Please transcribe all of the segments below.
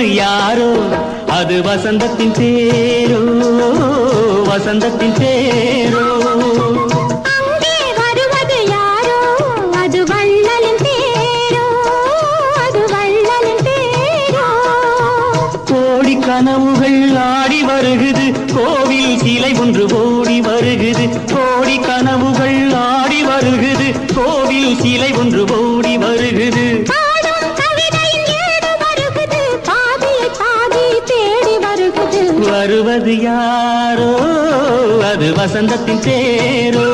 வருவது யாரோ? அது வசந்தத்தின் தேரோ வசந்தத்தின் தேரோ அங்கே வருவது யாரோ? அது வள்ளலின் தேரோ அது வள்ளலின் தேரோ கோடி கனவுகள் ஆடி வருகுது. கோவில் சிலை ஒன்று ஓடி வருகுது. கோடி கனவுகள் ஆடி வருகுது. கோவில் சிலை ஒன்று ஓடி வருவது யாரோ? அது வசந்தத்தின் தேரோ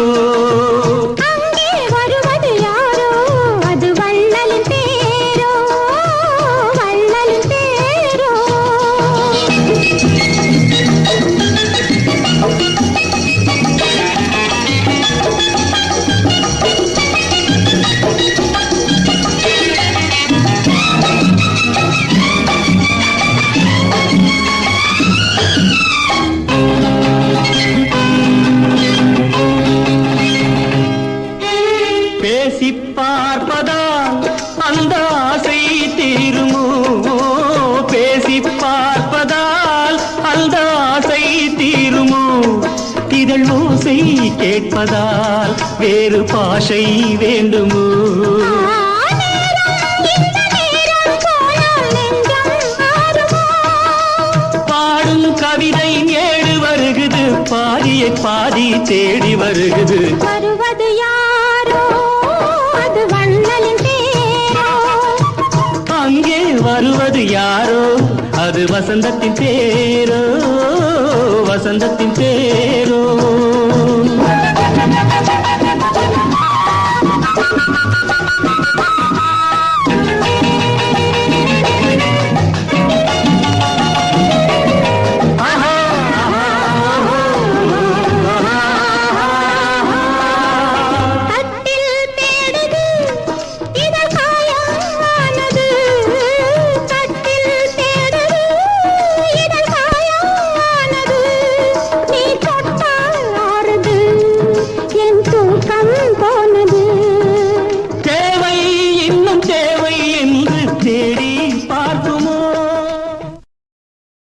இதழ் ஓசை கேட்பதால் வேறு பாஷை வேண்டுமோ? பாடும் கவிதை ஏடு வருகுது பாதியை பாதி தேடி வருகுது. வருவது யாரோ? அது அங்கே வருவது யாரோ? அது வசந்தத்தின் தேரோ வசந்தத்தின் தேரோ